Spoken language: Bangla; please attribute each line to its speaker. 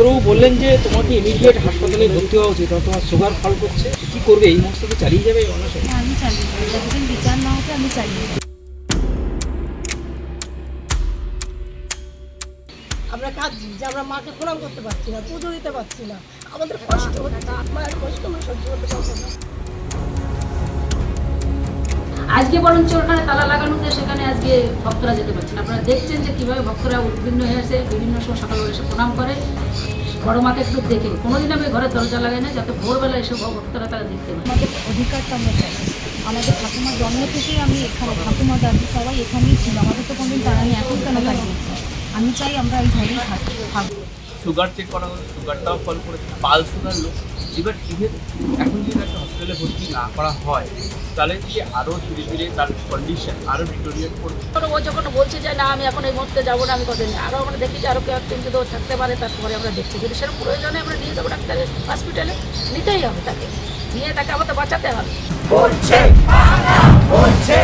Speaker 1: ডাক্তারবাবু বললেন যে তোমাকে ইমিডিয়েট হাসপাতালে ভর্তি হওয়া উচিত কারণ তোমার সুগার ফল করছে। কি করবে? এই মুহূর্তে কি চালিয়ে যাবে?
Speaker 2: আমি চালিয়ে যাব। যতদিন বিচার না হবে আমি চালিয়ে যাব।
Speaker 3: আমরা কাঁদছি যে আমরা মাকে প্রণাম করতে পারছি না পুজো দিতে পারছি না। আমাদের কষ্ট হচ্ছে মায়ের কষ্ট আমরা সহ্য করতে পারছি না।
Speaker 4: আজকে বরঞ্চ ওখানে তালা লাগানোতে সেখানে আজকে ভক্তরা যেতে পারছেন আপনারা দেখছেন যে কীভাবে ভক্তরা উদ্বিগ্ন হয়ে আসে, বিভিন্ন সময় সকালবেলা এসে প্রণাম করে। বড় মাকে একটু দেখে কোনোদিন আমি ঘরের দরজা লাগাই না যাতে ভোরবেলা এসে ভক্তরা তারা দেখতে পারে
Speaker 2: আমাদের অধিকারটা আমরা চাই। আমাদের ঠাকুমার জন্ম থেকেই আমি এখানে ঠাকুমা দাদু সবাই এখানেই ছিল। আমাদের তো কোনোদিন তারা নেই এখন কেন লাগিয়েছে আমি চাই আমরা এই ঘরেই থাকি। থাকব
Speaker 5: সুগার চেক করা হলো সুগারটাও ফল করেছে পাল সুগার লো এবার ইভেন এখন যদি একটা হসপিটালে ভর্তি না করা হয় তাহলে কি আরও ধীরে ধীরে তার কন্ডিশন আরও ডিটোরিয়েট করবে?
Speaker 4: ও যখন বলছে যে না আমি এখন এই মুহূর্তে যাব না আমি কদিন আরও আমরা দেখি যে আরও কেউ একজন যদি থাকতে পারে তারপরে আমরা দেখছি। যদি সেরকম প্রয়োজনে আমরা নিয়ে যাব ডাক্তারের হসপিটালে নিতেই হবে তাকে। নিয়ে তাকে আমাদের বাঁচাতে হবে।
Speaker 6: বলছে বলছে